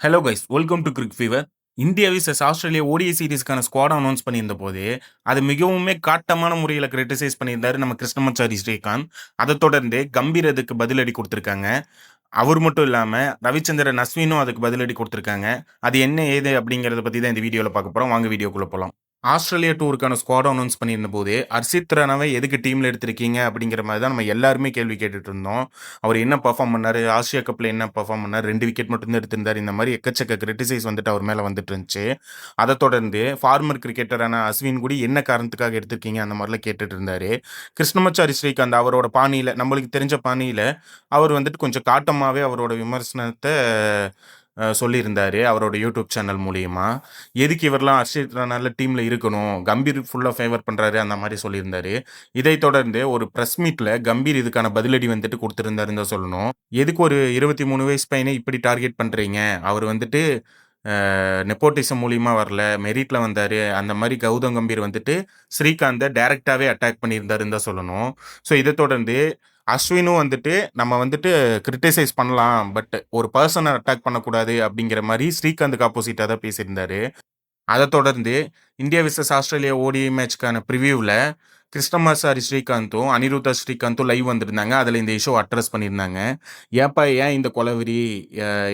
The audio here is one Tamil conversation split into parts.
Hello guys welcome to cric fever India versus Australia ODI சீரிஸ்க்கான squad announce பண்ணியிருந்த போது அது மிகவுமே காட்டமான முறையில் கிரிட்டிசைஸ் பண்ணியிருந்தாரு நம்ம கிருஷ்ணமாச்சாரி ஸ்ரீகாந்த். அதை தொடர்ந்து கம்பீர் அதுக்கு பதிலடி கொடுத்துருக்காங்க. அவர் மட்டும் இல்லாமல் ரவிச்சந்திரன் அஸ்வினும் அதுக்கு பதிலடி கொடுத்துருக்காங்க. அது என்ன ஏது அப்படிங்கிறத பற்றி தான் இந்த வீடியோவில் பார்க்க போகிறோம் வாங்க வீடியோக்குள்ளே போகலாம் ஆஸ்திரேலியா டூருக்கான ஸ்குவாட் அனௌன்ஸ் பண்ணியிருந்த போது அர்ஷித் ராணாவை எதுக்கு டீமில் எடுத்திருக்கீங்க? அப்படிங்கிற மாதிரி தான் நம்ம எல்லாருமே கேள்வி கேட்டுட்டு இருந்தோம். அவர் என்ன பர்ஃபார்ம் பண்ணார்? ஆசியா கப்பில் என்ன பர்ஃபார்ம் பண்ணார்? ரெண்டு விக்கெட் மட்டும்தான் எடுத்திருந்தார். இந்த மாதிரி எக்கச்சக்க கிரிட்டிசைஸ் வந்துட்டு அவர் மேலே வந்துட்டு இருந்துச்சு. அதை தொடர்ந்து ஃபார்மர் கிரிக்கெட்டரான அஸ்வின் கூட என்ன காரணத்துக்காக எடுத்திருக்கீங்க? அந்த மாதிரிலாம் கேட்டுட்டு இருந்தார். கிருஷ்ணமச்சாரி ஸ்ரீகாந்த் அவரோட பாணியில் நம்மளுக்கு தெரிஞ்ச பாணியில் அவர் வந்துட்டு கொஞ்சம் காட்டமாகவே அவரோட விமர்சனத்தை சொல்லியிருந்தார் அவரோட யூடியூப் சேனல் மூலியமாக எதுக்கு இவரெல்லாம் ஹர்ஷித் ராணால டீமில் இருக்கணும்? கம்பீர் ஃபுல்லாக ஃபேவர் பண்ணுறாரு அந்த மாதிரி சொல்லியிருந்தாரு. இதை தொடர்ந்து ஒரு ப்ரெஸ் மீட்டில் கம்பீர் இதுக்கான பதிலடி வந்துட்டு கொடுத்துருந்தாருன்னு தான் சொல்லணும். எதுக்கு ஒரு இருபத்தி மூணு வயசு பையனை இப்படி டார்கெட் பண்ணுறீங்க அவர் வந்துட்டு நெப்போட்டிசம் மூலியமா வரல மெரிட்ல வந்தார். அந்த மாதிரி கௌதம் கம்பீர் வந்துட்டு ஸ்ரீகாந்தை டைரெக்டாகவே அட்டாக் பண்ணியிருந்தாருன்னு தான் சொல்லணும். ஸோ இதை தொடர்ந்து அஸ்வினும் வந்துட்டு நம்ம வந்துட்டு கிரிட்டிசைஸ் பண்ணலாம் பட் ஒரு பர்சனை அட்டாக் பண்ணக்கூடாது அப்படிங்கிற மாதிரி ஸ்ரீகாந்துக்கு ஆப்போசிட்டாக தான் பேசியிருந்தாரு. அதை தொடர்ந்து இந்தியா விசஸ் ஆஸ்திரேலியா ஓடி மேட்ச்க்கான ப்ரிவியூவில் கிருஷ்ணமாசாரி ஸ்ரீகாந்தும் அனிருத்தா ஸ்ரீகாந்தும் லைவ் வந்திருந்தாங்க. அதில் இந்த இஷ்யூ அட்ரஸ் பண்ணியிருந்தாங்க. ஏப்பா ஏன் இந்த கொலவெறி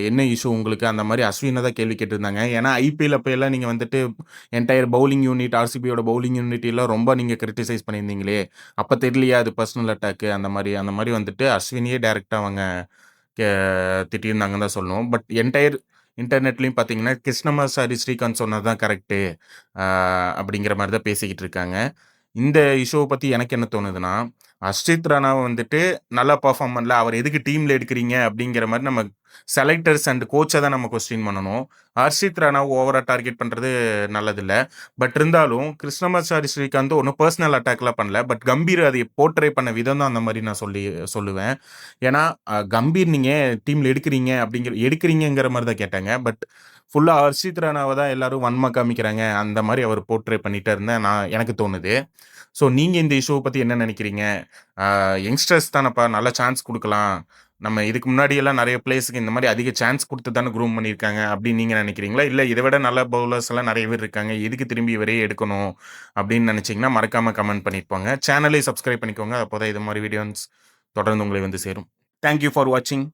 என்ன இஷ்யூ உங்களுக்கு? அந்த மாதிரி அஸ்வினை தான் கேள்வி கேட்டிருந்தாங்க. ஏன்னா ஐபிஎல் அப்போ எல்லாம் நீங்கள் வந்துட்டு என்டையர் பவுலிங் யூனிட் ஆர்சிபியோட பவுலிங் யூனிட் எல்லாம் ரொம்ப நீங்கள் கிரிட்டிசைஸ் பண்ணியிருந்தீங்களே. அப்போ தெரியலையா அது பர்சனல் அட்டாக்கு அந்த மாதிரி அந்த மாதிரி வந்துட்டு அஸ்வினியே டைரெக்டாக அவங்க கே- திட்டியிருந்தாங்கன்னு தான் சொல்லணும். பட் என்டையர் இன்டர்நெட்லையும் பார்த்தீங்கன்னா கிருஷ்ணமாசாரி ஸ்ரீகாந்த் சொன்னது தான் கரெக்டு அப்படிங்கிற மாதிரி தான் பேசிக்கிட்டு இருக்காங்க. இந்த இஷுவை பற்றி எனக்கு என்ன தோணுதுன்னா அர்ஷித் ராணாவை வந்துட்டு நல்லா பர்ஃபார்ம் பண்ணல. அவர் எதுக்கு டீமில் எடுக்கிறீங்க? அப்படிங்கிற மாதிரி நம்ம செலக்டர்ஸ் அண்ட் கோச்சை தான் நம்ம கொஸ்டின் பண்ணணும். ஹர்ஷித் ராணாவை ஓவராக டார்கெட் பண்ணுறது நல்லதில்லை. பட் இருந்தாலும் கிருஷ்ணமாச்சாரி ஸ்ரீகாந்த் ஒன்றும் பர்சனல் அட்டாக்லாம் பண்ணல. பட் கம்பீர் அதை போர்ட்ரை பண்ண விதம் தான் அந்த மாதிரி நான் சொல்லி சொல்லுவேன். ஏன்னா கம்பீர் நீங்கள் டீமில் எடுக்கிறீங்க அப்படிங்கிற எடுக்கிறீங்கிற மாதிரி தான் கேட்டாங்க. பட் ஃபுல்லாக ஹர்ஷித் ராணாவை தான் எல்லாரும் வன்மா காமிக்கிறாங்க. அந்த மாதிரி அவர் போர்ட்ரை பண்ணிட்டே இருந்தேன். நான் எனக்கு தோணுது. ஸோ நீங்கள் இந்த இஷ்யூவை பற்றி என்ன நினைக்கிறீங்க? யங்ஸ்டர்ஸ் தானப்பா நல்ல சான்ஸ் கொடுக்கலாம். நம்ம இதுக்கு முன்னாடி எல்லாம் நிறைய பிளேஸுக்கு இந்த மாதிரி அதிக சான்ஸ் கொடுத்து தானே க்ரூம் பண்ணியிருக்காங்க அப்படின்னு நீங்கள் நினைக்கிறீங்களா? இல்லை இதை விட நல்ல பவுலர்ஸ் எல்லாம் நிறைய பேர் இருக்காங்க எதுக்கு திரும்பி இவரே எடுக்கணும் அப்படின்னு நினச்சிங்கன்னா மறக்காமல் கமெண்ட் பண்ணியிருப்பாங்க. சேனலை சப்ஸ்கிரைப் பண்ணிக்கோங்க அப்போ தான் இது மாதிரி வீடியோஸ் தொடர்ந்து உங்களை வந்து சேரும். தேங்க்யூ ஃபார் வாட்சிங்